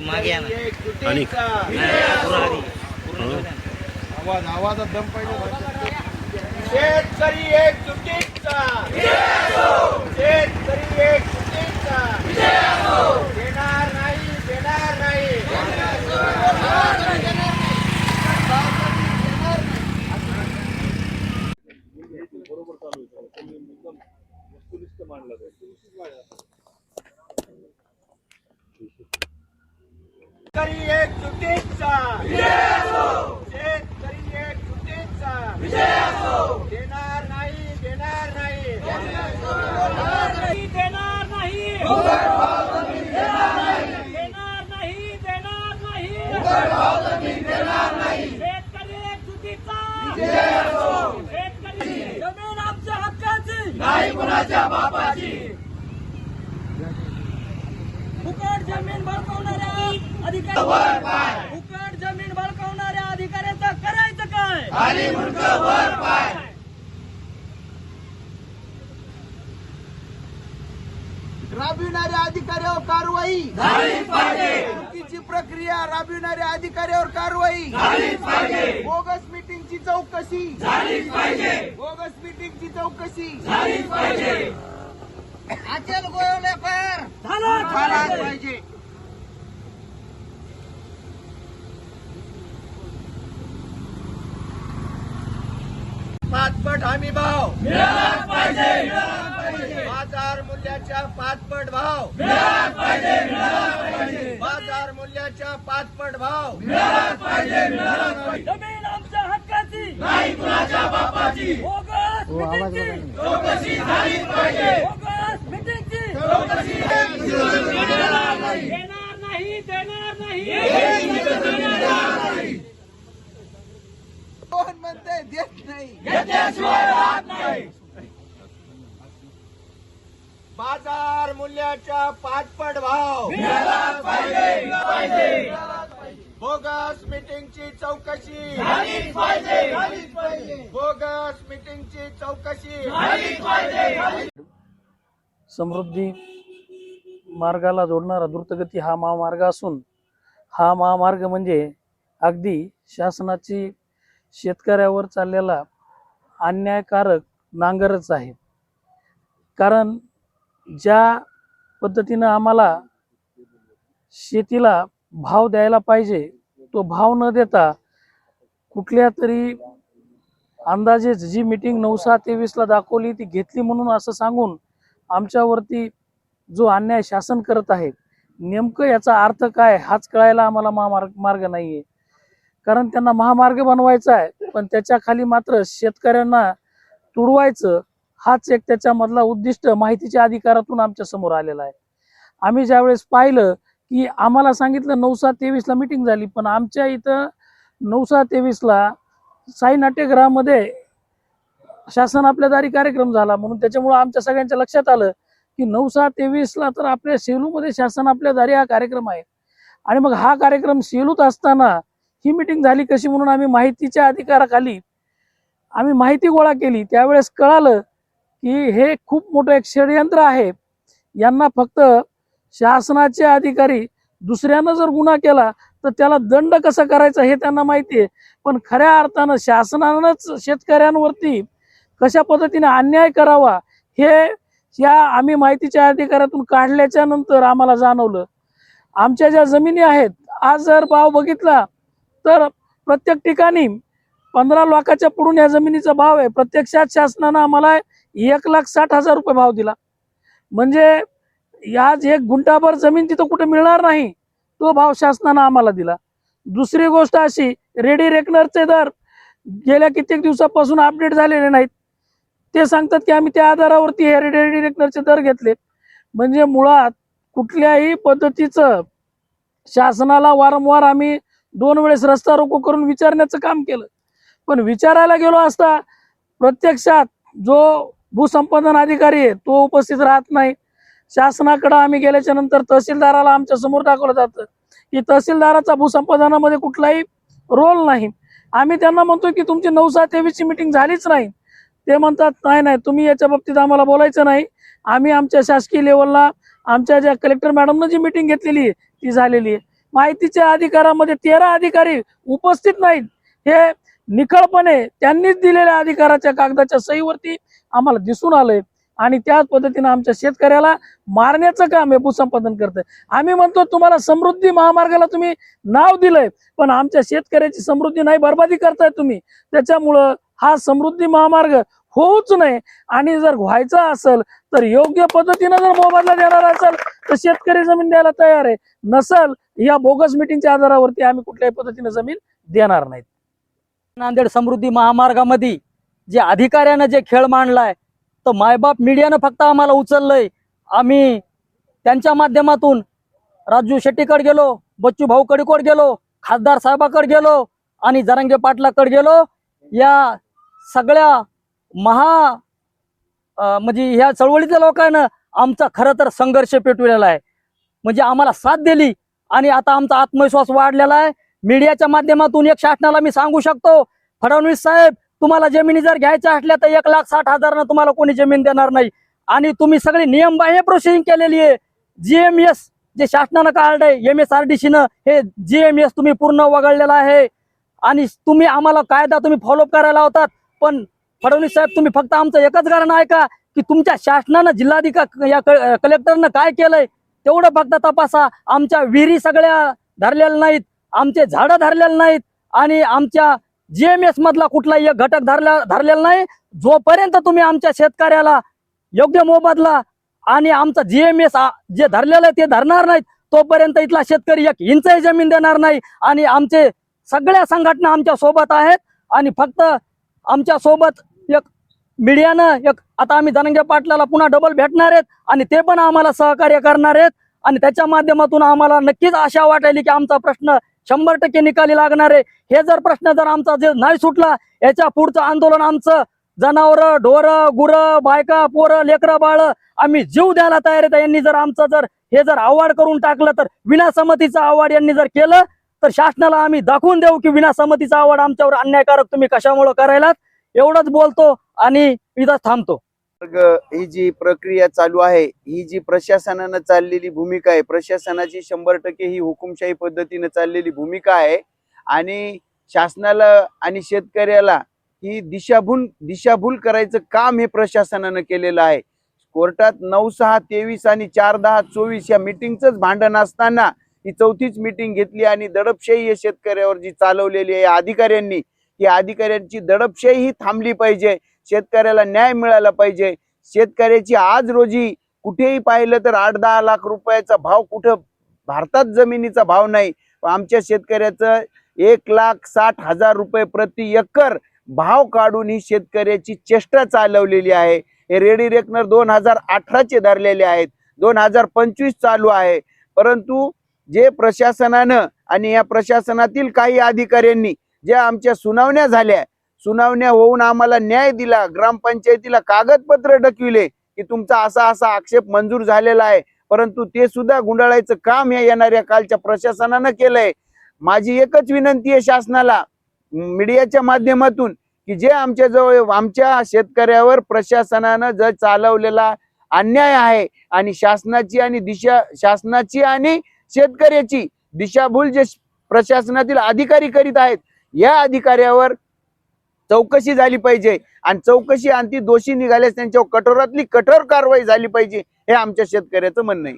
मागे या ना आणि. आवाज आवाजात दम पाहिजे शेतकरी एक चुकीचा. शेतकरी एक चुकीचा देणार नाही देणार नाही शेतकरी एक चुकीचा शेतकरी एक चुकीचा देणार नाही देणार नाही देणार नाही देणार नाही देणार नाही शेतकरी एक चुकीचा शेतकरी जमीन आमच्या हक्काची नाही कुणाच्या बापाची. फुकट जमीन बळकावणाऱ्या अधिकारी फुकट जमीन बळकावणाऱ्या अधिकाऱ्याचं करायचं काय? खाली मुंडक वर पाय. राबविणाऱ्या अधिकाऱ्यावर कारवाई. झालीच पाहिजे. चुकीची प्रक्रिया राबविणाऱ्या अधिकाऱ्यावर कारवाई. पाहिजे. बोगस मीटिंगची चौकशी. पाहिजे. बोगस मीटिंगची चौकशी. पाहिजे. अचल झालाच पाहिजे. पाचपट हमी भाव. बाजार मूल्याच्या पाचपट भाव. बाजार मूल्याच्या पाचपट भाव. जमीन आमच्या हक्काची. नाही कुणाच्या बापाची बोगस मिटिंगची. चौकशी झालीच पाहिजे. बोगस मिटिंगची. चौकशी देणार नाही देणार नाही कोण म्हणते देत नाही घेतल्याशिवाय राहत नाही बाजार पाठपट भाव बोगस मीटिंगची चौकशी. बोगस मीटिंगची चौकशी. समृद्धी मार्गाला जोडणारा द्रुतगती हा महामार्ग असून हा महामार्ग म्हणजे अगदी शासनाची शेतकऱ्यावर चाललेला अन्यायकारक नांगरच आहे. कारण ज्या पद्धतीनं आम्हाला शेतीला भाव द्यायला पाहिजे. तो भाव न देता कुठल्या तरी अंदाजे जी मीटिंग नऊ सहा तेवीसला दाखवली ती घेतली म्हणून असं सांगून आमच्यावरती जो अन्याय शासन करत आहे नेमकं याचा अर्थ काय हाच कळायला आम्हाला महामार्ग मार्ग नाही आहे कारण त्यांना महामार्ग बनवायचा आहे पण त्याच्याखाली मात्र शेतकऱ्यांना तुडवायचं हाच एक त्याच्यामधला उद्दिष्ट माहितीच्या अधिकारातून आमच्यासमोर आलेला आहे. आम्ही ज्यावेळेस पाहिलं की आम्हाला सांगितलं नऊ सहा तेवीसला मिटिंग झाली पण आमच्या इथं नऊ सहा तेवीसला साई नाट्यगृहामध्ये शासन आपल्या दारी कार्यक्रम झाला. म्हणून त्याच्यामुळं आमच्या सगळ्यांच्या लक्षात आलं की नऊ सहा तेवीसला तर आपल्या सेलूमध्ये शासन आपल्या दारी हा कार्यक्रम आहे. आणि मग हा कार्यक्रम सेलूत असताना ही मिटिंग झाली कशी म्हणून आम्ही माहितीच्या अधिकाराखाली आम्ही माहिती गोळा केली. त्यावेळेस कळालं की हे खूप मोठं एक षडयंत्र आहे. यांना फक्त शासनाचे अधिकारी दुसऱ्यानं जर गुन्हा केला तर त्याला दंड कसा करायचा हे त्यांना माहिती आहे. पण खऱ्या अर्थानं शासनानंच शेतकऱ्यांवरती कशा पद्धतीने अन्याय करावा हे या आम्ही माहितीच्या अधिकारातून काढल्याच्या नंतर आम्हाला जाणवलं. आमच्या ज्या जमिनी आहेत आज जर भाव बघितला तर प्रत्येक ठिकाणी पंधरा लाखाच्या पुढून या जमिनीचा भाव आहे. प्रत्यक्षात शासनानं आम्हाला एक लाख साठ हजार रुपये भाव दिला. म्हणजे आज एक गुंठाभर जमीन तिथं कुठे मिळणार नाही तो भाव शासनानं आम्हाला दिला. दुसरी गोष्ट अशी रेडी रेकनरचे दर गेल्या कित्येक दिवसापासून अपडेट झालेले नाहीत. ते सांगतात की आम्ही त्या आधारावरती हे रेडी रेकनरचे दर घेतले. म्हणजे मुळात कुठल्याही पद्धतीचं शासनाला वारंवार आम्ही दोन वेळेस रस्ता रोको करून विचारण्याचं काम केलं. पण विचारायला गेलो असता प्रत्यक्षात जो भूसंपादन अधिकारी आहे तो उपस्थित राहत नाही. शासनाकडे आम्ही गेल्याच्यानंतर तहसीलदाराला आमच्यासमोर दाखवलं जातं की तहसीलदाराचा भूसंपादनामध्ये कुठलाही रोल नाही. आम्ही त्यांना म्हणतो की तुमची नऊ सहा तेवीसची मिटिंग झालीच नाही. ते म्हणतात नाही नाही तुम्ही याच्या बाबतीत आम्हाला बोलायचं नाही. आम्ही आमच्या शासकीय लेवलला आमच्या ज्या कलेक्टर मॅडमनं जी मिटिंग घेतलेली आहे ती झालेली आहे. माहितीच्या अधिकारामध्ये तेरा अधिकारी उपस्थित नाहीत. हे निखळपणे त्यांनीच दिलेल्या अधिकाराच्या कागदाच्या सहीवरती आम्हाला दिसून आलंय. आणि त्याच पद्धतीनं आमच्या शेतकऱ्याला मारण्याचं काम हे भूसंपादन करतंय. आम्ही म्हणतो तुम्हाला समृद्धी महामार्गाला तुम्ही नाव दिलंय पण आमच्या शेतकऱ्याची समृद्धी नाही बर्बादी करताय तुम्ही. त्याच्यामुळं हा समृद्धी महामार्ग होऊच नये आणि जर व्हायचा असेल तर योग्य पद्धतीनं जर मोबदला देणार असेल तर शेतकरी जमीन द्यायला तयार आहे. नसल या बोगस मिटिंगच्या आधारावरती आम्ही कुठल्याही पद्धतीने जमीन देणार नाहीत. नांदेड समृद्धी महामार्गामध्ये जे अधिकाऱ्यानं जे खेळ मांडलाय तर मायबाप मीडियानं फक्त आम्हाला उचललंय. आम्ही त्यांच्या माध्यमातून राजू शेट्टीकडे गेलो बच्चू भाऊकडे गेलो खासदार साहेबाकडे गेलो आणि जरांगे पाटलाकडे गेलो. या सगळ्या महा म्हणजे ह्या चळवळीच्या लोकांना आमचा खरं तर संघर्ष पेटविलेला आहे. म्हणजे आम्हाला साथ दिली आणि आता आमचा आत्मविश्वास वाढलेला आहे. मीडियाच्या माध्यमातून एक शासनाला मी सांगू शकतो फडणवीस साहेब तुम्हाला जमिनी जर घ्यायच्या असल्या तर एक लाख साठ हजारनं तुम्हाला कोणी जमीन देणार नाही. आणि तुम्ही सगळी नियमबाह्य प्रोसेसिंग केलेली आहे. जीएमएस जे शासनानं काढलंय एम एस आर डी सीनं हे जीएमएस तुम्ही पूर्ण वगळलेलं आहे. आणि तुम्ही आम्हाला कायदा तुम्ही फॉलोअप करायला होतात पण फडणवीस साहेब तुम्ही फक्त आमचं एकच कारण आहे का? की तुमच्या शासनानं जिल्हाधिकार या कलेक्टरनं काय केलंय तेवढं फक्त तपासा. आमच्या विहिरी सगळ्या धरलेल्या नाहीत. आमचे झाडं धरलेले नाहीत आणि आमच्या जीएमएस मधला कुठलाही एक घटक धरला धरलेला नाही. जोपर्यंत तुम्ही आमच्या शेतकऱ्याला योग्य मोबदला आणि आमचा जीएमएस जे धरलेलं आहे ते धरणार नाहीत तोपर्यंत इथला शेतकरी एक इंचही जमीन देणार नाही आणि आमचे सगळ्या संघटना आमच्यासोबत आहेत आणि फक्त आमच्यासोबत एक मीडियानं एक आता आम्ही धनंजय पाटलाला पुन्हा डबल भेटणार आहेत आणि ते पण आम्हाला सहकार्य करणार आहेत. आणि त्याच्या माध्यमातून आम्हाला नक्कीच आशा वाटायली की आमचा प्रश्न शंभर टक्के निकाली लागणार आहे. हे जर प्रश्न जर आमचा जे नाही सुटला याच्या पुढचं आंदोलन आमचं जनावर ढोर गुर बायका पोरं लेकरं बाळ आम्ही जीव द्यायला तयार आहेत. यांनी जर आमचं जर हे जर आव्हाड करून टाकलं तर विनासमतीचं आव्हाड यांनी जर केलं तर शासनाला आम्ही दाखवून देऊ की विनासमतीचा आव्हाड आमच्यावर अन्यायकारक तुम्ही कशामुळे करायलात? एवढंच बोलतो आणि इथं थांबतो. ही जी प्रक्रिया चालू आहे ही जी प्रशासनानं चाललेली भूमिका आहे प्रशासनाची शंभर टक्के ही हुकुमशाही पद्धतीने चाललेली भूमिका आहे आणि शासनाला आणि शेतकऱ्याला ही दिशाभूल दिशाभूल करायचं काम हे प्रशासनानं केलेलं आहे. कोर्टात नऊ सहा तेवीस आणि चार दहा चोवीस या मिटिंगच भांडण असताना ही चौथीच मिटिंग घेतली आणि दडपशाही या शेतकऱ्यावर जी चालवलेली आहे अधिकाऱ्यांनी या अधिकाऱ्यांची दडपशाही ही थांबली पाहिजे. शेतकऱ्याला न्याय मिळाला पाहिजे. शेतकऱ्याची आज रोजी कुठेही पाहिलं तर आठ दहा लाख रुपयाचा भाव कुठं भारतात जमिनीचा भाव नाही. आमच्या शेतकऱ्याचं एक लाख साठ हजार रुपये प्रति एकर भाव काढून ही शेतकऱ्याची चेष्टा चालवलेली आहे. हे रेडी रेकनर दोन हजार अठराचे धरलेले आहेत. दोन हजार पंचवीस चालू आहे. परंतु जे प्रशासनानं आणि या प्रशासनातील काही अधिकाऱ्यांनी ज्या आमच्या सुनावण्या झाल्या सुनावण्या होऊन आम्हाला न्याय दिला ग्रामपंचायतीला कागदपत्र डकविले की तुमचा असा असा आक्षेप मंजूर झालेला आहे. परंतु ते सुद्धा गुंडाळायचं काम या येणाऱ्या कालच्या प्रशासनानं केलंय. माझी एकच विनंती आहे शासनाला मीडियाच्या माध्यमातून की जे आमच्या जवळ आमच्या शेतकऱ्यावर प्रशासनानं जर चालवलेला अन्याय आहे आणि शासनाची आणि दिशा शासनाची आणि शेतकऱ्याची दिशाभूल जे प्रशासनातील अधिकारी करीत आहेत या अधिकाऱ्यावर चौकशी झाली पाहिजे. आणि चौकशी आणि ती दोषी निघाल्यास त्यांच्यावर कठोरातली कठोर कारवाई झाली पाहिजे हे आमच्या शेतकऱ्याचं म्हणणं आहे.